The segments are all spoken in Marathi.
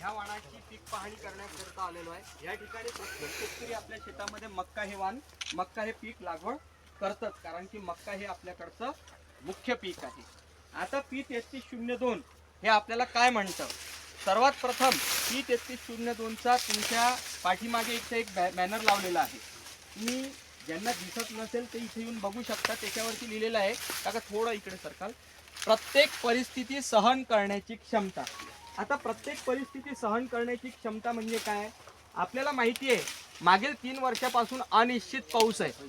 ह्या वाणाची पीक पाहणी करण्याकरता आलेलो आहे. या ठिकाणी प्रत्येक शेतकरी आपल्या शेतामध्ये मक्का हे वाण मक्का हे पीक लागवड करतात. कारण की मक्का हे आपल्याकडचं मुख्य पीक आहे. आता पी तेहतीस शून्य दोन हे आपल्याला काय म्हणतं? सर्वात प्रथम पी तेहतीस शून्य दोनचा तुमच्या पाठीमागे इथे एक बॅ बॅनर लावलेला आहे. तुम्ही ज्यांना दिसत नसेल ते इथे येऊन बघू शकता. त्याच्यावरती लिहिलेलं आहे. काका थोडं इकडे सरकार प्रत्येक परिस्थिती सहन करण्याची क्षमता. आता प्रत्येक परिस्थिती सहन करण्याची क्षमता म्हणजे काय? आपल्याला माहिती आहे मागील तीन वर्षापासून अनिश्चित पाऊस आहे.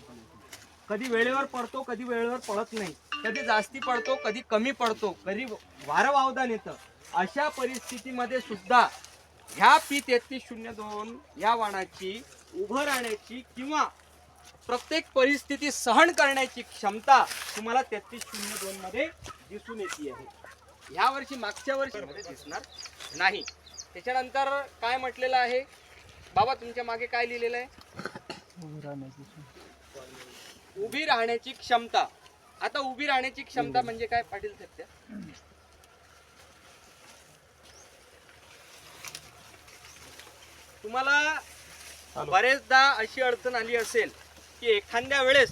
कधी वेळेवर पडतो कधी वेळेवर पडत नाही. कधी जास्ती पडतो कधी कमी पडतो कधी वारं वावदान येतं. अशा परिस्थितीमध्ये सुद्धा ह्या पी तेहतीस शून्य दोन या वाणाची उभं राहण्याची किंवा प्रत्येक परिस्थिती सहन करण्याची क्षमता तुम्हाला तेहतीस शून्य दोनमध्ये दिसून येते आहे. ह्या वर्षी मागच्या वर्षीमध्ये दिसणार नाही. त्याच्यानंतर काय म्हटलेलं आहे? बाबा तुमच्या मागे काय लिहिलेलं आहे? उभी राहण्याची क्षमता. आता उभी राहण्याची क्षमता म्हणजे काय पाटील सत्य? तुम्हाला बरेचदा अशी अडचण आली असेल की एखाद्या वेळेस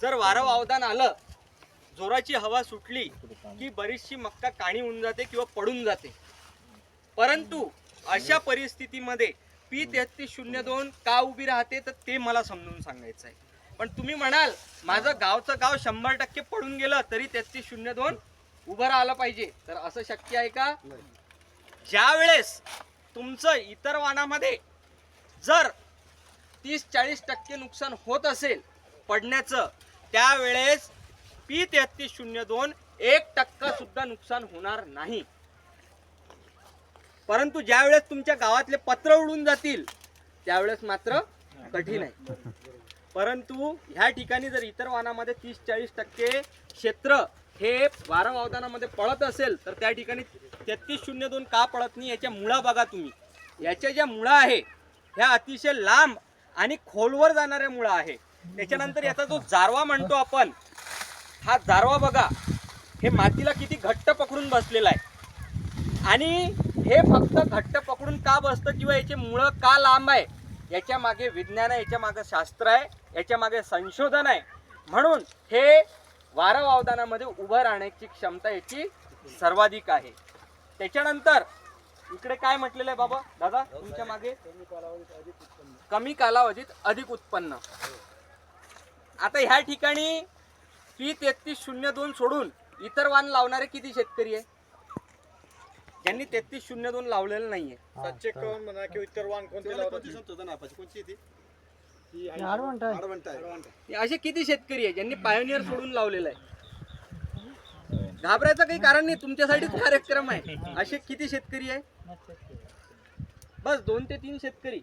जर वारं वावदान आलं जोराची हवा सुटली की बरीचशी मक्का काणी होऊन जाते किंवा पडून जाते. परंतु अशा परिस्थितीमध्ये पी तेहतीस शून्य दोन का उभी राहते तर ते मला समजून सांगायचं आहे. पण तुम्ही म्हणाल माझं गावचं गाव शंभर टक्के पडून गेलं तरी तेहतीस शून्य दोन उभं राहिलं पाहिजे. तर असं शक्य आहे का? ज्या वेळेस तुमचं इतर वाहनामध्ये जर तीस चाळीस टक्के नुकसान होत असेल पडण्याचं त्यावेळेस पी तेहतीस शून्य दोन एक टक्का सुद्धा नुकसान होणार नाही. परंतु ज्या वेळेस तुमच्या गावातले पत्र उडून जातील त्यावेळेस मात्र कठीण आहे. परंतु ह्या ठिकाणी जर इतर वाहनामध्ये तीस चाळीस टक्के क्षेत्र हे वारा वावदानामध्ये पळत असेल तर त्या ठिकाणी तेहतीस शून्य दोन का पळत नाही याच्या मुळा बघा तुम्ही. याच्या ज्या मुळा आहे ह्या अतिशय लांब आणि खोलवर जाणाऱ्या मुळा आहे. त्याच्यानंतर याचा जो जारवा म्हणतो आपण हा जारवा बघा. हे मातीला किती घट्ट पकडून बसलेला आहे. आणि हे फक्त घट्ट पकडून का बसतं किंवा याचे मुळं का लांब आहे याच्या मागे विज्ञान आहे याच्या मागे शास्त्र आहे याच्या मागे संशोधन आहे. म्हणून हे वारा वावदानामध्ये उभं राहण्याची क्षमता याची सर्वाधिक आहे. त्याच्यानंतर इकडे काय म्हटलेलं आहे बाबा? दादा तुमच्या मागे? कमी कालावधीत अधिक उत्पन्न. आता ह्या ठिकाणी पी तेहतीस शून्य दोन सोडून इतर वाण लावणारे किती शेतकरी आहे? ज्यांनी तेहतीस शून्य दोन लावलेलं नाहीये. सातशे एकावन्न म्हणा किंवा इतर वाहन कोणते लावतात? कोणची ती? ही आहे. आडवंट आहे. आडवंट आहे. हे असे किती शेतकरी आहे ज्यांनी पायोनियर सोडून लावलेलं आहे? घाबरायचं काही कारण नाही तुमच्यासाठीच कार्यक्रम आहे. असे किती शेतकरी आहे? बस दोन ते तीन शेतकरी.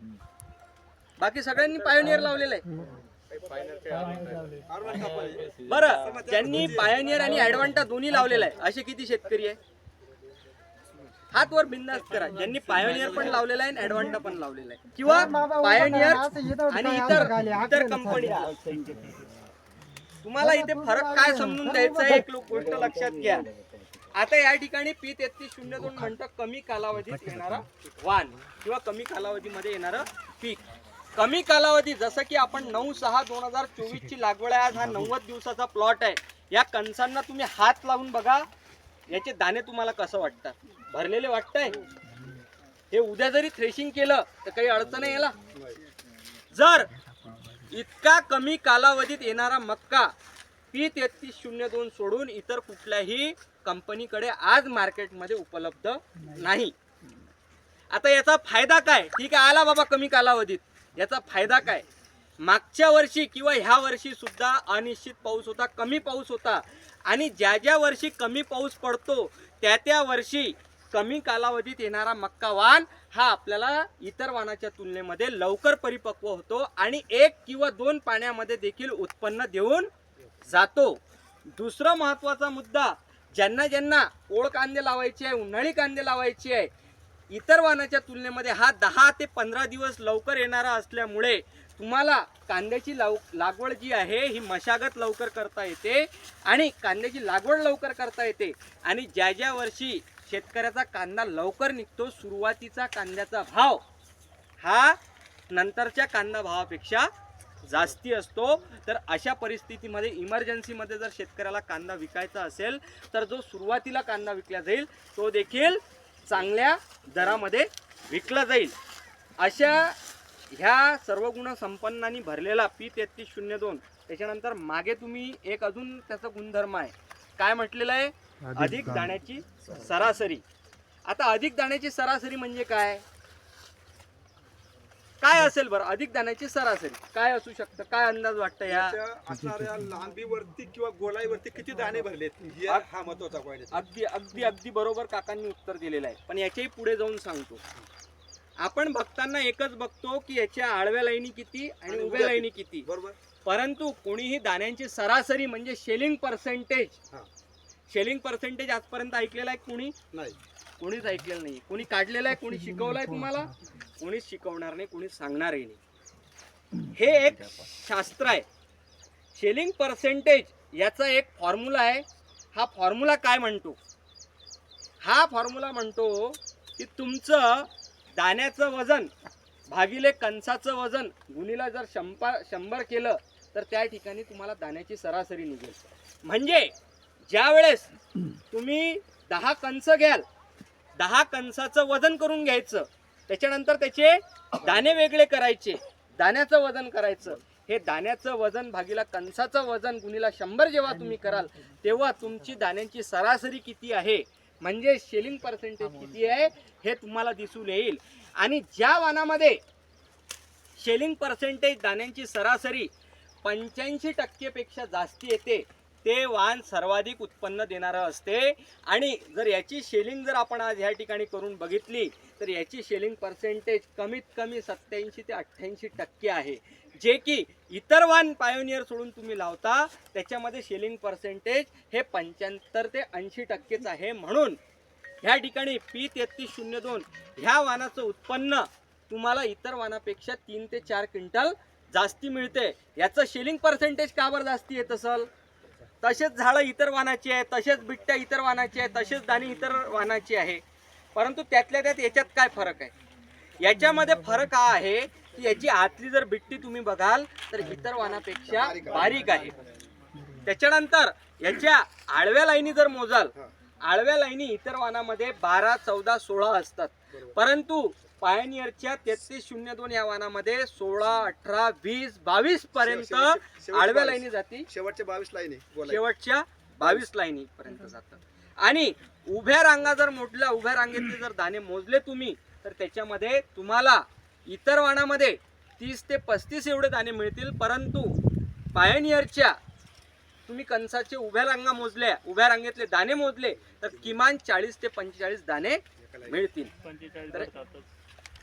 बाकी सगळ्यांनी पायोनियर लावलेलं आहे. बरं ज्यांनी पायोनियर आणि ऍडव्हान्टा दोन्ही लावलेलं आहे असे किती शेतकरी आहे? हात वर बिंदास करा. ज्यांनी पायोनियर पण लावलेला आहे आणि ऍडव्हान्टा पण लावलेला आहे. किंवा पायोनियर आणि इतर इतर कंपनी तुम्हाला इथे फरक काय समजून द्यायचा आहे? एक लोक गोष्ट लक्षात घ्या. आता या ठिकाणी पी तेहतीस शून्य दोन म्हणतं कमी कालावधीत येणारा वाण किंवा कमी कालावधीमध्ये येणारं पीक. कमी कालावधी जसं की आपण नऊ सहा दोन हजार चोवीस ची लागवड आहे आज हा नव्वद दिवसाचा प्लॉट आहे. या कणसांना तुम्ही हात लावून बघा याचे दाणे तुम्हाला कसं वाटतात? भरलेले वाटतंय? हे उद्या जरी थ्रेशिंग केलं तर काही अडचण आहे याला. जर इतका कमी कालावधीत येणारा मक्का पी तेहतीस शून्य दोन सोडून इतर कुठल्याही कंपनीकडे आज मार्केटमध्ये उपलब्ध नाही. आता याचा फायदा काय? ठीक आहे आला बाबा कमी कालावधीत. याचा फायदा काय? मागच्या वर्षी किंवा ह्या वर्षी सुद्धा अनिश्चित पाऊस होता कमी पाऊस होता. आणि ज्या ज्या वर्षी कमी पाऊस पडतो त्या त्या वर्षी कमी कालावधीत येणारा मक्का वाण हा आपल्याला इतर वाणाच्या तुलनेमध्ये लवकर परिपक्व होतो आणि एक किंवा दोन पाण्यामध्ये देखील उत्पन्न देऊन जातो. दुसरा महत्त्वाचा मुद्दा ज्यांना ज्यांना ओळ कांदे लावायचे आहे उन्हाळी कांदे लावायचे आहे इतर वाहनाच्या तुलनेमध्ये हा दहा ते पंधरा दिवस लवकर येणारा असल्यामुळे तुम्हाला कांद्याची लाव लागवड जी आहे ही मशागत लवकर करता येते आणि कांद्याची लागवड लवकर करता येते. आणि ज्या ज्या वर्षी शेतकऱ्याचा कांदा लवकर निघतो सुरुवातीचा कांद्याचा भाव हा नंतरच्या कांदा भावापेक्षा जास्ती असतो. तर अशा परिस्थितीमध्ये इमर्जन्सीमध्ये जर शेतकऱ्याला कांदा विकायचा असेल तर जो सुरुवातीला कांदा विकला जाईल तो देखील चांगल्या दरामध्ये विकला जाईल. अशा ह्या सर्व गुण संपन्नानी भरलेला पी तेहतीस शून्य दोन. त्याच्यानंतर मागे तुम्ही एक अजून त्याचा गुणधर्म आहे. काय म्हटलेलं आहे? अधिक दाण्याची सरासरी. आता अधिक दाण्याची सरासरी म्हणजे काय? काय असेल बरं? अधिक दाण्याची सरासरी काय असू शकतं? काय अंदाज वाटतं या? त्याच्या असणाऱ्या लांबीवरती किंवा गोलाईवरती किती दाणे भरलेत? हे हा महत्त्वाचा पॉईंट अगदी अगदी अगदी बरोबर काकांनी उत्तर दिलेलं आहे. पण याच्याही पुढे जाऊन सांगतो. आपण बघताना एकच बघतो की याच्या आडव्या लाईनी किती आणि उभ्या उभ्या लाईनी किती. बरोबर. परंतु कोणीही दाण्यांची सरासरी म्हणजे शेलिंग पर्सेंटेज हा. शेलिंग पर्सेंटेज आजपर्यंत ऐकलेला आहे कोणी? नाही. कोणीच ऐकलेलं नाही. कोणी काढलेलं आहे? कोणी शिकवलंय तुम्हाला? कोणीच शिकवणार नाही कोणीच सांगणारही नाही. हे एक शास्त्र आहे. शेलिंग पर्सेंटेज याचा एक फॉर्म्युला आहे. हा फॉर्म्युला काय म्हणतो? हा फॉर्म्युला म्हणतो की तुमचं दाण्याचं वजन भागिले कणसाचं वजन गुणीला जर शंपा शंभर केलं तर त्या ठिकाणी तुम्हाला दाण्याची सरासरी निघेल. म्हणजे ज्या वेळेस तुम्ही दहा कंस घ्याल दहा कंसाचं वजन करून घ्यायचं त्याच्यानंतर त्याचे दाणे वेगळे करायचे. दाण्याचं वजन करायचं. हे दाण्याचं वजन भागीला कणसाचं वजन गुणीला शंभर जेव्हा तुम्ही कराल तेव्हा तुमची दाण्यांची सरासरी किती आहे? म्हणजे शेलिंग पर्सेंटेज किती आहे? हे तुम्हाला दिसून येईल. आणि ज्या वाणामध्ये शेलिंग पर्सेंटेज दाण्यांची सरासरी पंच्याऐंशी टक्केपेक्षा जास्ती येते ते वाण सर्वाधिक उत्पन्न देणारं असते. आणि जर याची शेलिंग जर आपण आज ह्या ठिकाणी करून बघितली तर याची शेलिंग पर्सेंटेज कमीत कमी सत्याऐंशी ते अठ्ठ्याऐंशी टक्के आहे. जे की इतर वाण पायोनियर सोडून तुम्ही लावता त्याच्यामध्ये शेलिंग पर्सेंटेज हे पंच्याहत्तर ते ऐंशी टक्केच आहे. म्हणून ह्या ठिकाणी पी तेहतीस शून्य दोन ह्या वाणाचं उत्पन्न तुम्हाला इतर वाणापेक्षा तीन ते चार क्विंटल जास्ती मिळते. याचं शेलिंग पर्सेंटेज का बरं जास्ती येत असेल? तसेच झाडं इतर वाणाची आहे तसेच बिट्ट्या इतर वाहनाची आहे तसेच दाणी इतर वाणाची आहे. परंतु त्यातल्या त्यात याच्यात काय फरक आहे? याच्यामध्ये फरक हा आहे की याची आतली जर बिट्टी तुम्ही बघाल तर इतर वाणापेक्षा बारीक आहे. त्याच्यानंतर याच्या आडव्या लाईनी जर मोजाल आळव्या आडव्या लाईनी इतर वाणामध्ये बारा चौदा सोळा असतात. परंतु पायनियरच्या तेहतीस शून्य दोन या वाणामध्ये सोळा अठरा वीस बावीस पर्यंत आडव्या. लाईनी जाती. शेवटच्या बावीस लाईनी शेवटच्या बावीस लाईनी पर्यंत जातात आणि उभ्या रांगा जर मोडल्या उभ्या रांगेतले जर दाणे मोजले तुम्ही तर त्याच्यामध्ये तुम्हाला इतर वाणामध्ये तीस ते पस्तीस एवढे दाणे मिळतील. परंतु पायनियरच्या तुम्ही कंसाचे उभ्या रांगा मोजल्या उभ्या रांगेतले दाणे मोजले तर किमान चाळीस ते पंचेचाळीस दाणे. मिळतील.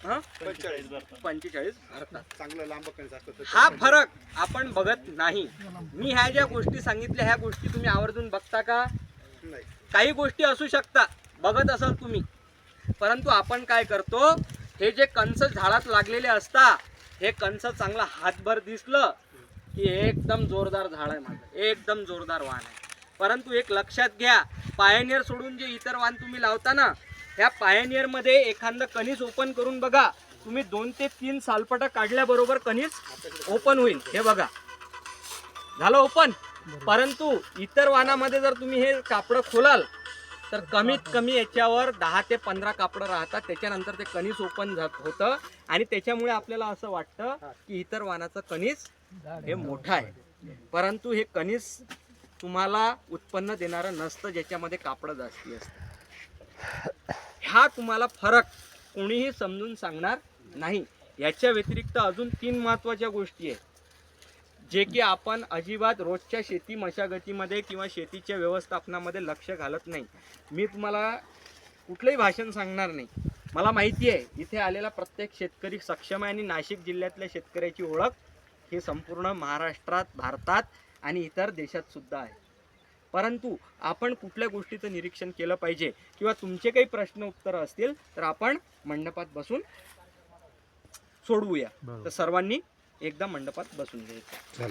हं? पंचेचाळीस. पंचेचाळीस? भरतात चांगलं लांब कणस असतं तर हा फरक आपण बघत नाही. मी ह्या ज्या गोष्टी सांगितल्या ह्या गोष्टी तुम्ही आवर्जून बघता का? नाही. काही गोष्टी असू शकतात बघत असाल तुम्ही. परंतु आपण काय करतो हे जे कंस झाडात लागलेले असतात हे कंस चांगला हातभर दिसलं की एकदम जोरदार झाड आहे माझं. एकदम जोरदार वाण आहे. परंतु एक लक्षात घ्या पायनियर सोडून जे इतर वाण तुम्ही लावता ना ह्या पायनियरमध्ये एखादं कणीस ओपन करून बघा. तुम्ही दोन ते तीन सालपटा काढल्याबरोबर कणीस ओपन होईल. हे बघा. झालं ओपन परंतु इतर वाहनामध्ये जर तुम्ही हे कापडं खोलाल तर कमीत कमी याच्यावर दहा ते पंधरा कापडं राहतात. त्याच्यानंतर ते कणीस ओपन होतं. आणि त्याच्यामुळे आपल्याला असं वाटतं की इतर वाहनाचं कणीस हे मोठं आहे. परंतु हे कणीस तुम्हाला उत्पन्न देणारं नसतं ज्याच्यामध्ये कापडं जास्ती असतं हा तुम्हाला फरक कोणीही समजून सांगणार नाही. याच्या व्यतिरिक्त अजून तीन महत्त्वाच्या गोष्टी आहेत. जे की आपण अजिबात रोजच्या शेती मशागतीमध्ये किंवा शेतीच्या व्यवस्थापनामध्ये लक्ष घालत नाही. मी तुम्हाला कुठलंही भाषण सांगणार नाही. मला माहिती आहे इथे आलेला प्रत्येक शेतकरी सक्षम आहे आणि नाशिक जिल्ह्यातल्या शेतकऱ्याची ओळख ही संपूर्ण महाराष्ट्रात भारतात आणि इतर देशात सुद्धा आहे. परंतु आपण कुठल्या गोष्टीचं निरीक्षण केलं पाहिजे किंवा तुमचे काही प्रश्न उत्तर असतील तर आपण मंडपात बसून सोडवूया. तर सर्वांनी एकदा मंडपात बसून घ्यायचं.